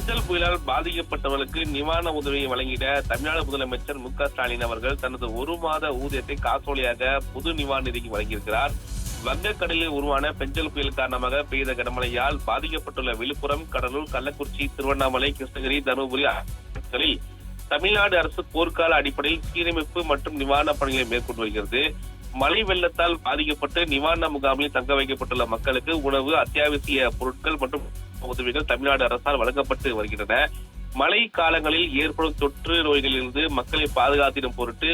புயலால் பாதிக்கப்பட்டவர்களுக்கு நிவாரண உதவியை வழங்கிட தமிழ்நாடு முதலமைச்சர் மு ஸ்டாலின் அவர்கள் தனது ஒரு மாத ஊதியத்தை காசோலையாக புது நிவாரண நிதிக்கு வழங்கியிருக்கிறார். வங்கக்கடலில் உருவான பெஞ்சல் புயல் காரணமாக பெய்த கனமழையால் பாதிக்கப்பட்டுள்ள விழுப்புரம் கடலூர் கள்ளக்குறிச்சி திருவண்ணாமலை கிருஷ்ணகிரி தருமபுரி தமிழ்நாடு அரசு போர்க்கால அடிப்படையில் சீரமைப்பு மற்றும் நிவாரணப் பணிகளை மேற்கொண்டு வருகிறது. மழை வெள்ளத்தால் பாதிக்கப்பட்டு நிவாரண முகாமில் தங்க வைக்கப்பட்டுள்ள மக்களுக்கு உணவு அத்தியாவசிய பொருட்கள் மற்றும் உதவிகள் தமிழ்நாடு அரசால் வழங்கப்பட்டு வருகின்றன. மழை காலங்களில் ஏற்படும் தொற்று நோய்களிலிருந்து மக்களை பாதுகாத்திடும் பொருட்டு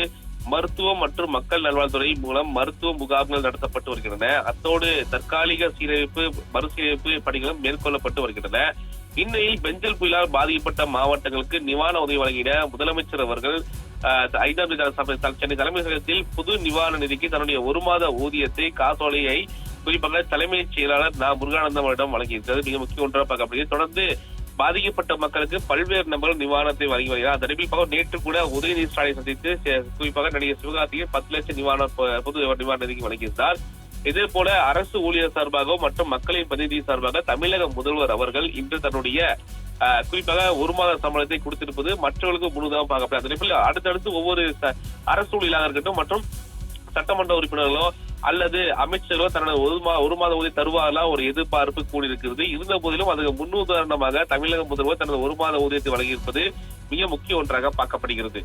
மருத்துவம் மற்றும் மக்கள் நல்வாழ்வுத்துறை மூலம் மருத்துவ முகாம்கள் நடத்தப்பட்டு வருகின்றன. அத்தோடு தற்காலிக சீரமைப்பு மறுசீரமைப்பு பணிகளும் மேற்கொள்ளப்பட்டு வருகின்றன. இந்நிலையில் பெஞ்சல் புயலால் பாதிக்கப்பட்ட மாவட்டங்களுக்கு நிவாரண உதவி வழங்கிட முதலமைச்சர் அவர்கள் ஆஹ், சென்னை தலைமை செயலகத்தில் புது நிவாரண நிதிக்கு தன்னுடைய ஒரு மாத ஊதியத்தை காசோலையை குறிப்பாக தலைமைச் செயலாளர் நா. முருகானந்தம் அவரிடம் வழங்கியிருக்கிறது. மிக முக்கிய ஒன்றாக பார்க்கப்படுகிறது. தொடர்ந்து பாதிக்கப்பட்ட மக்களுக்கு பல்வேறு நபர்கள் நிவாரணத்தை வழங்கி வருகிறார். அந்த குறிப்பாக நேற்று கூட உதயநிதி ஸ்டாலின் சந்தித்து குறிப்பாக நடிகர் சிவகார்த்திகேயன் பத்து லட்சம் நிவாரண பொது நிவாரண நிதிக்கு வழங்கியிருந்தார். இதே போல அரசு ஊழியர் சார்பாகவும் மற்றும் மக்களின் பிரதிநிதி சார்பாக தமிழக முதல்வர் அவர்கள் இன்று தன்னுடைய குறிப்பாக ஒரு மாத சம்பளத்தை கொடுத்திருப்பது மற்றவர்களுக்கு முழுதாக பார்க்கப்படும் அடுத்தடுத்து ஒவ்வொரு அரசு ஊழியலாக இருக்கட்டும் மற்றும் சட்டமன்ற உறுப்பினர்களோ அல்லது அமைச்சர்களோ தனது ஒரு மாத ஒரு மாத உதவி தருவார்களா ஒரு எதிர்பார்ப்பு கூடியிருக்கிறது. இருந்த போதிலும் அதுக்கு முன்னுதாரணமாக தமிழக முதல்வர் தனது ஒரு மாத ஊதியத்தை வழங்கியிருப்பது மிக முக்கிய ஒன்றாக பார்க்கப்படுகிறது.